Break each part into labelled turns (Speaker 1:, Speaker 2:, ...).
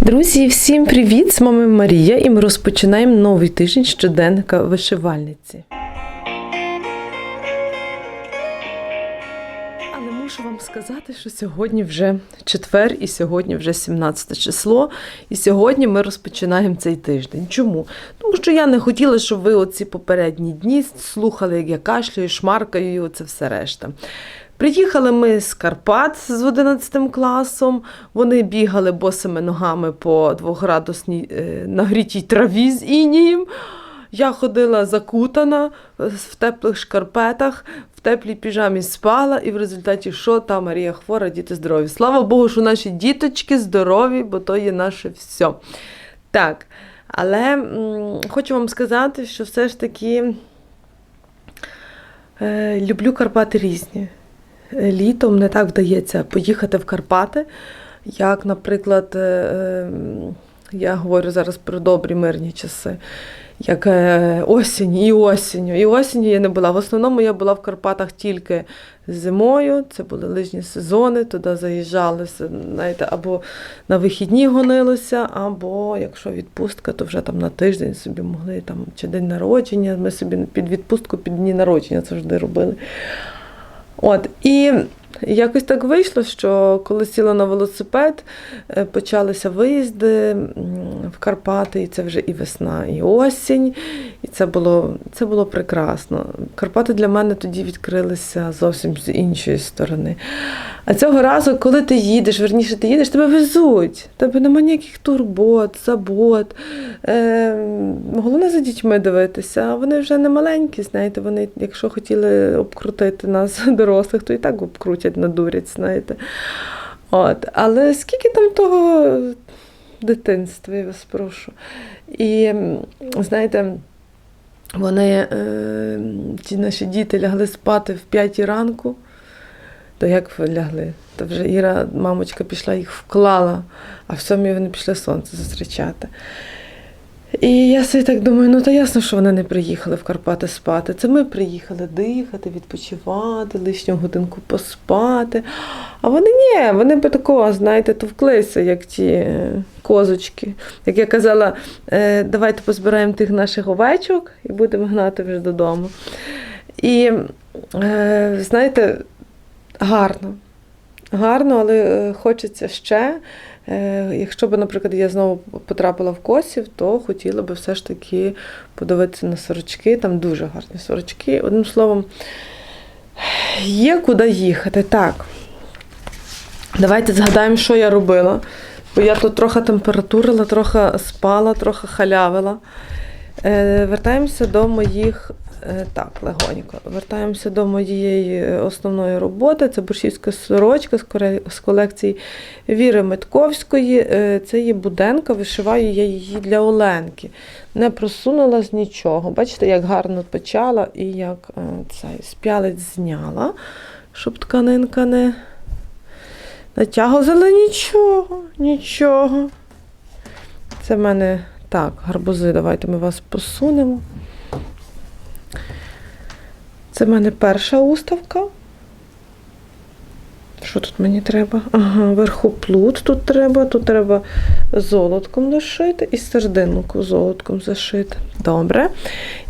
Speaker 1: Друзі, всім привіт! З вами Марія, і ми розпочинаємо новий тиждень щоденника вишивальниці. Але мушу вам сказати, що сьогодні вже четвер, і сьогодні вже 17 число. І сьогодні ми розпочинаємо цей тиждень. Чому? Тому що я не хотіла, щоб ви оці попередні дні слухали, як я кашляю, шмаркаю і оце все решта. Приїхали ми з Карпат з 11 класом. Вони бігали босими ногами по двохградусній е, нагрітій траві з інієм. Я ходила закутана е, в теплих шкарпетах, в теплій піжамі спала, і в результаті що та Марія хвора, діти здорові. Слава Богу, що наші діточки здорові, бо то є наше все. Так, але м, хочу вам сказати, що все ж таки е, люблю Карпати різні. Літом не так вдається поїхати в Карпати, як, наприклад, е, е, я говорю зараз про добрі мирні часи, як е, осінь і осінню. І осінню я не була. В основному я була в Карпатах тільки зимою, це були лижні сезони, туди заїжджали, знаєте, або на вихідні гонилося, або якщо відпустка, то вже там на тиждень собі могли там чи день народження. Ми собі під відпустку, під дні народження завжди робили. От, і якось так вийшло, що коли сіла на велосипед, е, почалися виїзди в Карпати, і це вже і весна, і осінь. І це було, це було прекрасно. Карпати для мене тоді відкрилися зовсім з іншої сторони. А цього разу, коли ти їдеш, верніше ти їдеш, тебе везуть. Тебе немає ніяких турбот, забот. Е, головне за дітьми дивитися. А вони вже не маленькі, знаєте, вони, якщо хотіли обкрутити нас, дорослих, то і так обкрутять, надурять, знаєте. От. Але скільки там того дитинства, я вас прошу. І знаєте, вони, е, ті наші діти лягли спати в п'ятій ранку. То як лягли? То вже Іра, мамочка, пішла їх вклала, а в сьомій вони пішли сонце зустрічати. І я собі так думаю, ну то ясно, що вони не приїхали в Карпати спати. Це ми приїхали дихати, відпочивати, лишню годинку поспати. А вони ні, вони би такого, знаєте, товклися, як ті е, козочки. Як я казала, е, давайте позбираємо тих наших овечок і будемо гнати вже додому. І е, знаєте, гарно. Гарно, але хочеться ще. Е, Якщо б, наприклад, я знову потрапила в косів, то хотіла б все ж таки подивитися на сорочки. Там дуже гарні сорочки. Одним словом, є куди їхати. Так. Давайте згадаємо, що я робила. Бо я тут трохи температурила, трохи спала, трохи халявила. Е, Вертаємося до моїх. е, Так, легонько. Вертаємося до моєї е, основної роботи. Це борщівська сорочка з колекції Віри Митковської. Це є буденка, вишиваю я її для Оленки. Не просунула з нічого. Бачите, як гарно почала і як цей спялець зняла, щоб тканинка не натягувалася, але нічого, нічого. Це в мене так, гарбузи, давайте ми вас посунемо. Це в мене перша уставка. Що тут мені треба? Ага, верхоплут тут треба, тут треба золотком дошити і сердинку золотком зашити. Добре.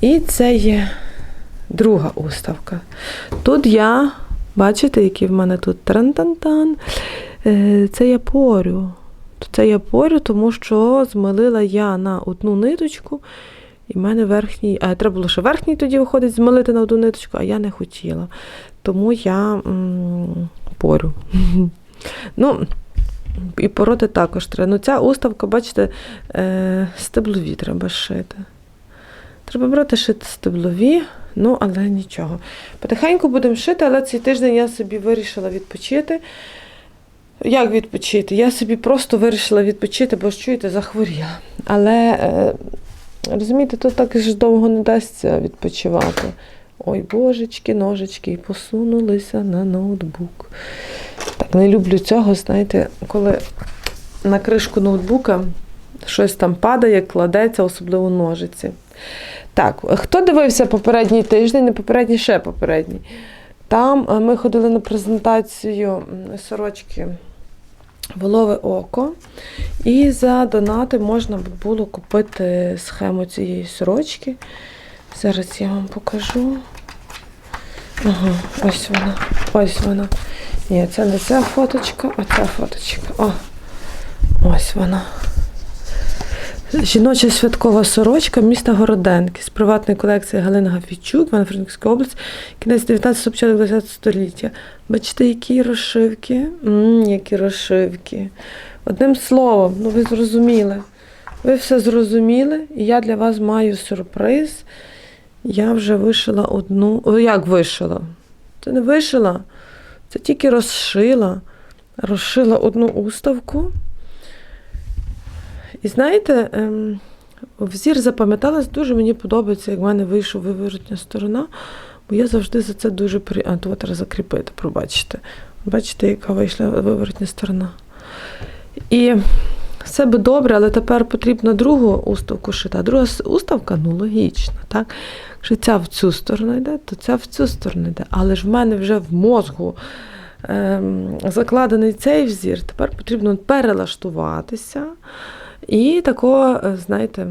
Speaker 1: І це є друга уставка. Тут я, бачите, які в мене тут тран-тан-тан. Е, Це я порю. Це я порю, тому що змалила я на одну ниточку, і в мене верхній, а треба було ще верхній тоді виходить змалити на одну ниточку, а я не хотіла. Тому я порю. ну, і пороти також треба. Ну, ця уставка, бачите, е, стеблові треба шити. Треба брати шити стеблові, ну, але нічого. Потихеньку будемо шити, але цей тиждень я собі вирішила відпочити. Як відпочити? Я собі просто вирішила відпочити, бо ж чуєте, захворіла. Але е, розумієте, то так ж довго не дасться відпочивати. Ой, божечки, ножечки, і посунулися на ноутбук. Так, не люблю цього, знаєте, коли на кришку ноутбука щось там падає, кладеться, особливо ножиці. Так, хто дивився попередній тиждень, не попередній, ще попередній. Там е, ми ходили на презентацію сорочки волове око. І за донати можна було купити схему цієї сорочки. Зараз я вам покажу. Ага, ось вона. Ось вона. Ні, це не ця фоточка, а ця фоточка. О, ось вона. Жіноча святкова сорочка міста Городенки з приватної колекції Галини Гафійчук, Івано-Франківська область, кінець 19 початок 20 століття. Бачите, які розшивки? м які розшивки. Одним словом, ну ви зрозуміли. Ви все зрозуміли, і я для вас маю сюрприз. Я вже вишила одну. О, як вишила? Це не вишила, це тільки розшила. Розшила одну уставку. І знаєте, ем, взір запам'яталась, дуже мені подобається, як в мене вийшов виворотня сторона, бо я завжди за це дуже при... А, то треба закріпити, пробачте. Бачите, яка вийшла виворотня сторона. І все би добре, але тепер потрібно другу уставку шити. А друга уставка, ну логічно, так? Якщо ця в цю сторону йде, то ця в цю сторону йде. Але ж в мене вже в мозку ем, закладений цей взір, тепер потрібно перелаштуватися і тако, е, знаєте,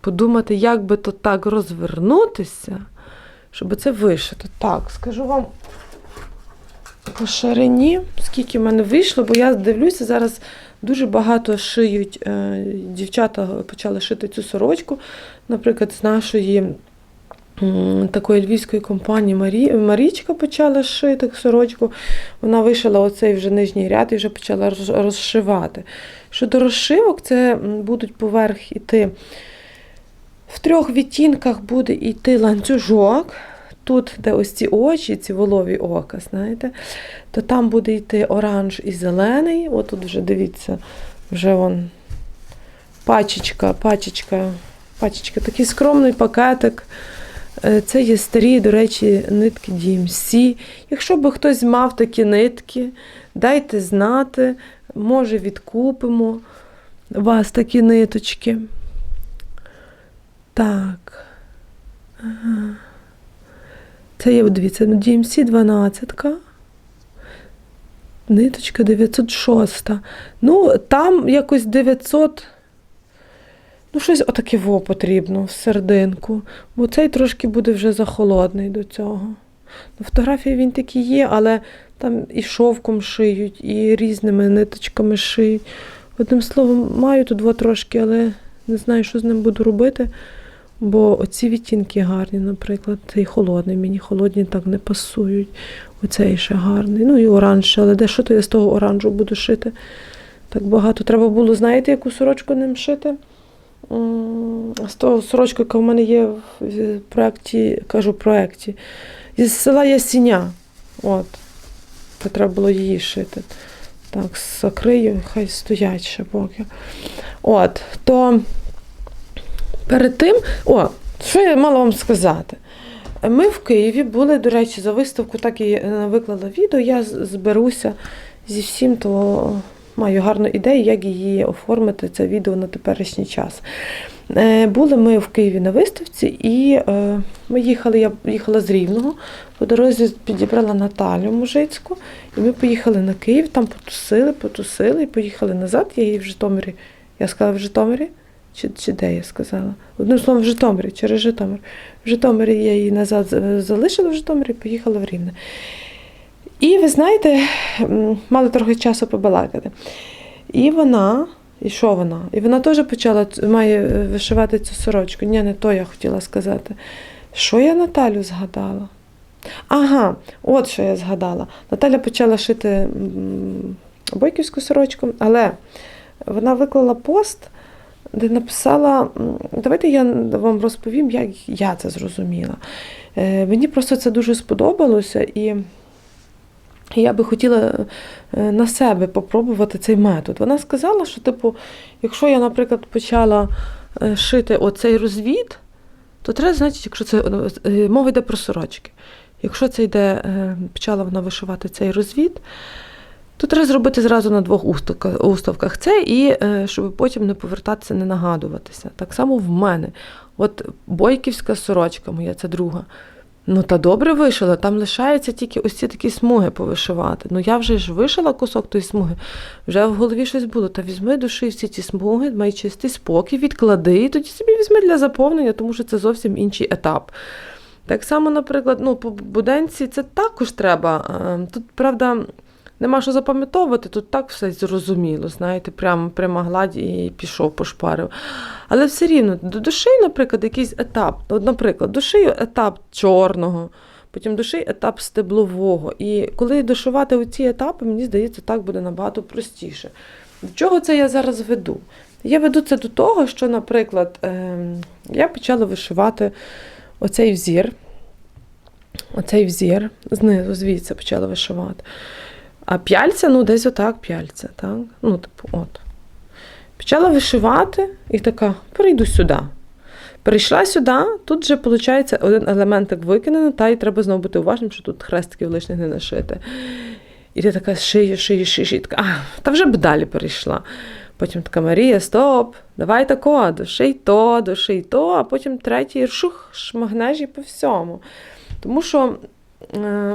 Speaker 1: подумати, як би то так розвернутися, щоб це вишити. Так, скажу вам по ширині, скільки в мене вийшло, бо я дивлюся, зараз дуже багато шиють, е, дівчата почали шити цю сорочку, наприклад, з нашої такої львівської компанії Марі, Марічка почала шити сорочку. Вона вишила оцей вже нижній ряд і вже почала розшивати. Щодо розшивок, це будуть поверх іти. В трьох відтінках буде йти ланцюжок. Тут, де ось ці очі, ці волові ока, знаєте, то там буде йти оранж і зелений. От тут вже дивіться, вже вон пачечка, пачечка, пачечка, такий скромний пакетик. Е, Це є старі, до речі, нитки DMC. Якщо би хтось мав такі нитки, дайте знати, може відкупимо у вас такі ниточки. Так. Це є, дивіться, ну, DMC 12. Ниточка 906. Ну, там якось 900. Ну, щось отаке во потрібно в серединку. Бо цей трошки буде вже захолодний до цього. На фотографії він такий є, але там і шовком шиють, і різними ниточками шиють. Одним словом, маю тут два трошки, але не знаю, що з ним буду робити. Бо оці відтінки гарні, наприклад, цей холодний, мені холодні так не пасують. Оцей ще гарний. Ну і оранж, але де що то я з того оранжу буду шити? Так багато. Треба було, знаєте, яку сорочку ним шити? З того сорочка, яка в мене є в проєкті, кажу проєкті, із села Ясіня. От. То треба було її шити. Так, закрию, хай стоять ще поки. От, то перед тим, о, що я мала вам сказати? Ми в Києві були, до речі, за виставку, так і е, виклала відео. Я зберуся зі всім, то маю гарну ідею, як її оформити, це відео на теперішній час. Е, Були ми в Києві на виставці, і е, ми їхали, я їхала з Рівного, по дорозі підібрала Наталю Мужицьку, і ми поїхали на Київ, там потусили, потусили і поїхали назад. Я її в Житомирі. Я сказала в Житомирі? Чи, чи де я сказала? Одним словом, в Житомирі, через Житомир. В Житомирі я її назад залишила в Житомирі, поїхала в Рівне. І ви знаєте, мали трохи часу побалакати. І вона, і що вона? І вона теж почала має е, вишивати цю сорочку. Ні, не то я хотіла сказати. Що я Наталю згадала? Ага, от що я згадала. Наталя почала шити бойківську сорочку, але вона виклала пост, де написала: давайте я вам розповім, як я це зрозуміла. Е, Мені просто це дуже сподобалося, і я би хотіла е, на себе попробувати цей метод. Вона сказала, що, типу, якщо я, наприклад, почала е, шити оцей розвід, то треба, значить, якщо це е, мова йде про сорочки. Якщо це йде, почала вона вишивати цей розвід, то треба зробити зразу на двох уставках це, і щоб потім не повертатися, не нагадуватися. Так само в мене. От бойківська сорочка моя, це друга. Ну та добре вишила, там лишається тільки ось ці такі смуги повишивати. Ну я вже ж вишила кусок тої смуги, вже в голові щось було. Та візьми душі всі ці смуги, май чистий спокій, відклади, і тоді собі візьми для заповнення, тому що це зовсім інший етап. Так само, наприклад, ну, по буденці це також треба. Е, Тут, правда, нема що запам'ятовувати, тут так все зрозуміло, знаєте, прямо прямо гладь і пішов, пошпарив. Але все рівно, до душі, наприклад, якийсь етап. От, наприклад, душі етап чорного, потім душі етап стеблового. І коли дошивати оці етапи, мені здається, так буде набагато простіше. До чого це я зараз веду? Я веду це до того, що, наприклад, ем, я почала вишивати оцей взір. Оцей взір, знизу, звідси почала вишивати. А п'яльця, ну, десь отак п'яльця, так? Ну, типу, от. Почала вишивати і така, перейду сюди. Перейшла сюди, тут вже, виходить, один елементик викинено, та й треба знову бути уважним, що тут хрестиків лишних не нашити. І ти така шиє, шиє, шиє, така, а, та вже б далі перейшла. Потім така Марія, стоп, давай тако, доший то, доший то, а потім третій шух, шмагнеш і по всьому. Тому що,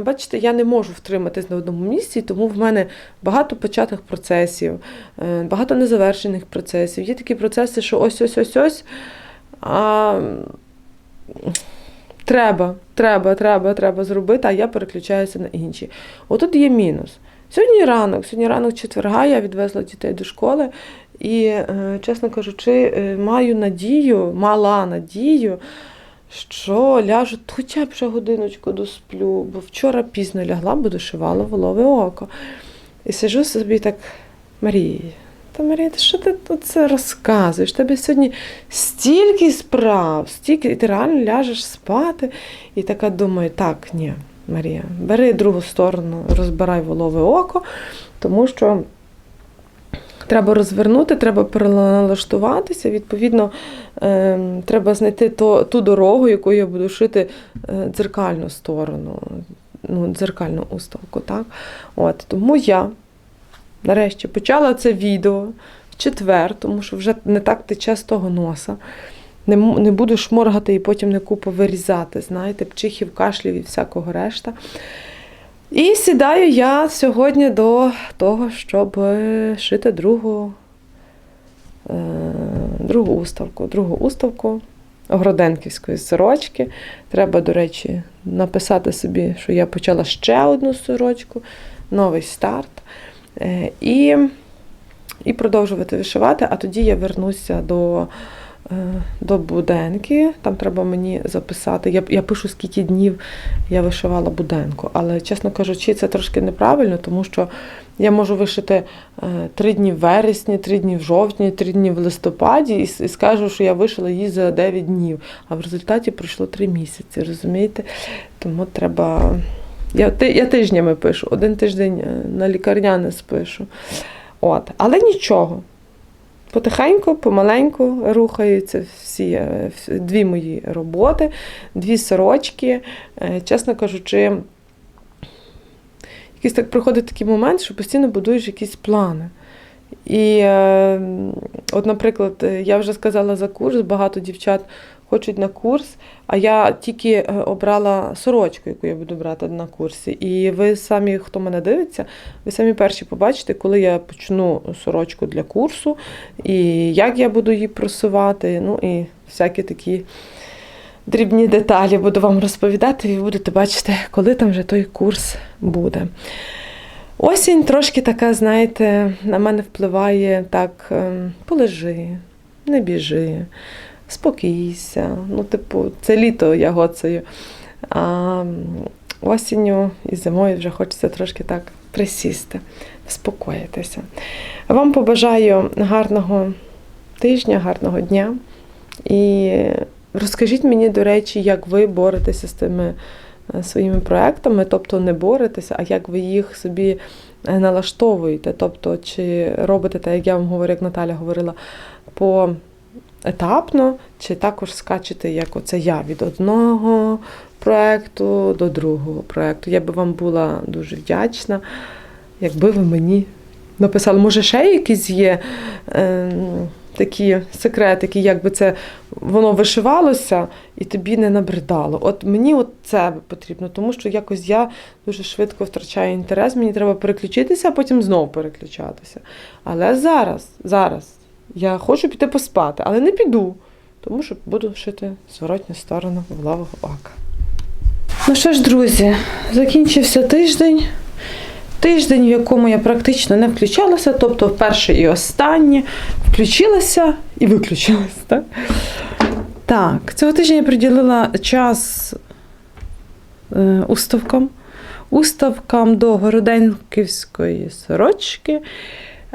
Speaker 1: бачите, я не можу втриматись на одному місці, тому в мене багато початих процесів, е, багато незавершених процесів. Є такі процеси, що ось-ось-ось-ось. А... Треба, треба, треба, треба зробити, а я переключаюся на інші. Отут є мінус. Сьогодні ранок, сьогодні ранок четверга, я відвезла дітей до школи і, е, чесно кажучи, е, маю надію, мала надію, що ляжу хоча б ще годиночку досплю, бо вчора пізно лягла, бо дошивала волове око. І сижу собі так, Марія, та Марія, ти що ти тут це розказуєш? Тебе сьогодні стільки справ, стільки, і ти реально ляжеш спати. І така думаю, так, ні, Марія, бери другу сторону, розбирай волове око, тому що треба розвернути, треба переналаштуватися. Відповідно, е, треба знайти ту дорогу, якою я буду шити е, дзеркальну сторону, ну, дзеркальну уставку. Так? От, тому я нарешті почала це відео в четвер, тому що вже не так тече з того носа. Не, не буду шморгати і потім не купу вирізати, знаєте, пчихів, кашлів і всякого решта. І сідаю я сьогодні до того, щоб шити другу, е, другу уставку. Другу уставку Гроденківської сорочки. Треба, до речі, написати собі, що я почала ще одну сорочку, новий старт. Е, І, і продовжувати вишивати, а тоді я вернуся до, до буденки. Там треба мені записати. Я, я пишу, скільки днів я вишивала буденку. Але, чесно кажучи, це трошки неправильно, тому що я можу вишити е, три дні в вересні, три дні в жовтні, три дні в листопаді, і, і скажу, що я вишила її за 9 днів. А в результаті пройшло 3 місяці, розумієте? Тому треба. Я, я тижнями пишу, один тиждень е, на лікарняне спишу. От. Але нічого. Потихеньку, помаленьку рухаються всі е, дві мої роботи, дві сорочки. Е, Чесно кажучи, якийсь так приходить такий момент, що постійно будуєш якісь плани. І, е, от, наприклад, я вже сказала за курс, багато дівчат хочуть на курс, а я тільки е, обрала сорочку, яку я буду брати на курсі. І ви самі, хто мене дивиться, ви самі перші побачите, коли я почну сорочку для курсу, і як я буду її просувати, ну і всякі такі дрібні деталі буду вам розповідати, і будете бачити, коли там вже той курс буде. Осінь трошки така, знаєте, на мене впливає так: ем, полежи, не біжи, спокійся. Ну, типу, це літо я гоцею. А осінню і зимою вже хочеться трошки так присісти, вспокоїтися. Вам побажаю гарного тижня, гарного дня. І розкажіть мені, до речі, як ви боретеся з тими е, своїми проектами, тобто не боретеся, а як ви їх собі е, налаштовуєте. Тобто, чи робите те, як я вам говорю, як Наталя говорила, по етапно, чи також скачете, як оце я від одного проекту до другого проекту. Я би вам була дуже вдячна, якби ви мені написали. Може, ще якісь є ем,
Speaker 2: такі секретики, як би це воно вишивалося і тобі не набридало. От мені от це потрібно, тому що якось я дуже швидко втрачаю інтерес, мені треба переключитися, а потім знову переключатися. Але зараз, зараз я хочу піти поспати, але не піду, тому що буду шити зворотню сторону волового ока. Ну що ж, друзі, закінчився тиждень. Тиждень, в якому я практично не включалася, тобто перший і останній, включилася і виключилася. Так, так цього тижня я приділила час е, уставкам, уставкам до городенківської сорочки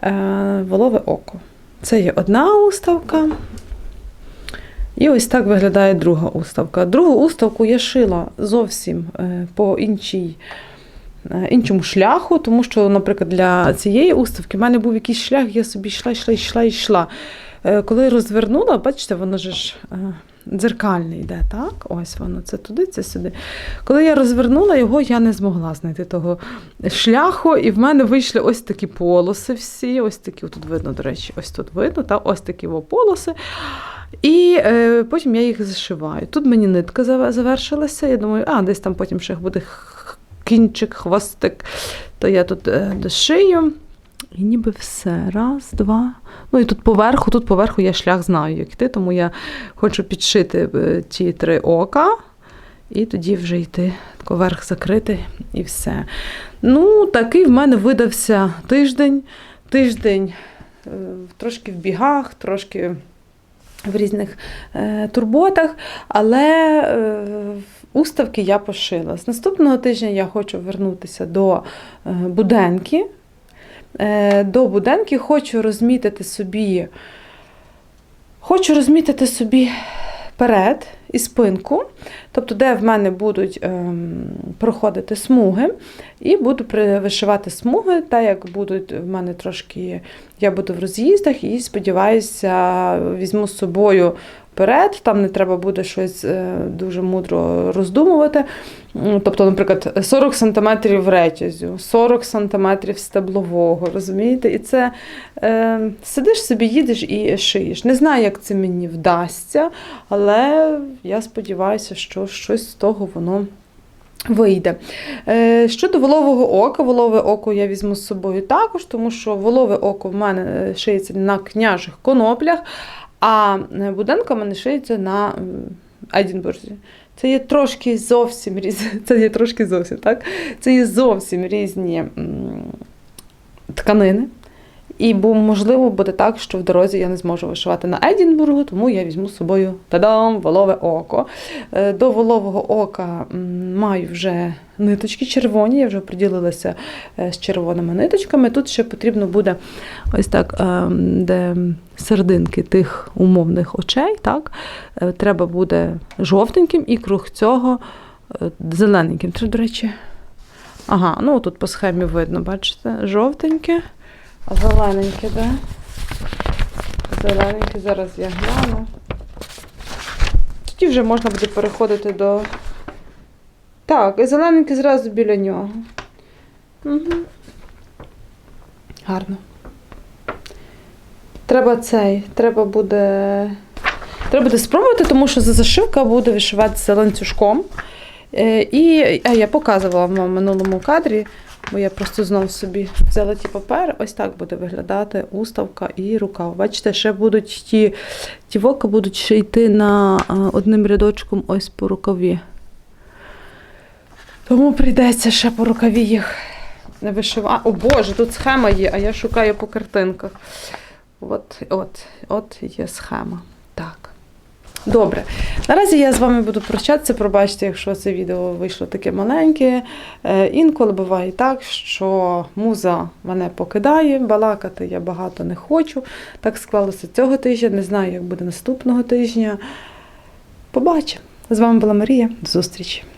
Speaker 2: е, волове око. Це є одна уставка. І ось так виглядає друга уставка. Другу уставку я шила зовсім е, по іншій, е, іншому шляху, тому що, наприклад, для цієї уставки в мене був якийсь шлях, я собі йшла, йшла, йшла, йшла. Е, Коли розвернула, бачите, воно ж е, дзеркальне йде, так? Ось воно, це туди, це сюди. Коли я розвернула його, я не змогла знайти того шляху, і в мене вийшли ось такі полоси всі, ось такі, тут видно, до речі, ось тут видно, та, ось такі полоси. І е, потім я їх зашиваю. Тут мені нитка завершилася. Я думаю, а десь там потім ще буде кінчик, хвостик, то я тут е, дошию. І ніби все. Раз, два. Ну і тут поверху, тут поверху я шлях знаю, як йти, тому я хочу підшити е, ті три ока. І тоді вже йти верх закрити і все. Ну, такий в мене видався тиждень. Тиждень е, трошки в бігах, трошки в різних е, турботах, але уставки я пошила. З наступного тижня я хочу вернутися до буденки. Е, до буденки хочу розмітити собі, хочу розмітити собі перед і спинку, тобто, де в мене будуть ем, проходити смуги, і буду вишивати смуги, так як будуть в мене трошки, я буду в роз'їздах і сподіваюся, візьму з собою вперед, там не треба буде щось е, дуже мудро роздумувати. Тобто, наприклад, 40 см ретязю, 40 см стеблового, розумієте? І це е, сидиш собі, їдеш і шиєш. Не знаю, як це мені вдасться, але я сподіваюся, що щось з того воно. Вийде. Е, Щодо волового ока, волове око я візьму з собою також, тому що волове око в мене е, шиється на княжих коноплях, а е, буденка в мене шиється на Едінбурзі. Це є трошки зовсім різні. Це є трошки зовсім, так? Це є зовсім різні тканини. І бо, можливо, буде так, що в дорозі я не зможу вишивати на Едінбургу, тому я візьму з собою тадам, волове око. Е, До волового ока маю вже ниточки червоні, я вже приділилася е, з червоними ниточками. Тут ще потрібно буде ось так, ем, де серединки тих умовних очей, так, е, треба буде жовтеньким і круг цього е, зелененьким. Це, до речі, ага, ну тут по схемі видно, бачите, жовтеньке. Зелененьке, де? Зелененьке, зараз я гляну. Тоді вже можна буде переходити до. Так, і зелененьке зразу біля нього. Угу. Гарно. Треба цей, треба буде. Треба буде спробувати, тому що за зашивка буде вишиватися ланцюжком. Е, І а я показувала в минулому кадрі, бо я просто знову собі взяла ті папери. Ось так буде виглядати уставка і рукав. Бачите, ще будуть ті, ті вока будуть ще йти на одним рядочком ось по рукаві. Тому прийдеться ще по рукаві їх не вишивати. О Боже, тут схема є, а я шукаю по картинках. От, от, от є схема. Добре. Наразі я з вами буду прощатися. Пробачте, якщо це відео вийшло таке маленьке. Е, Інколи буває так, що муза мене покидає, балакати я багато не хочу. Так склалося цього тижня. Не знаю, як буде наступного тижня. Побачимо. З вами була Марія. До зустрічі!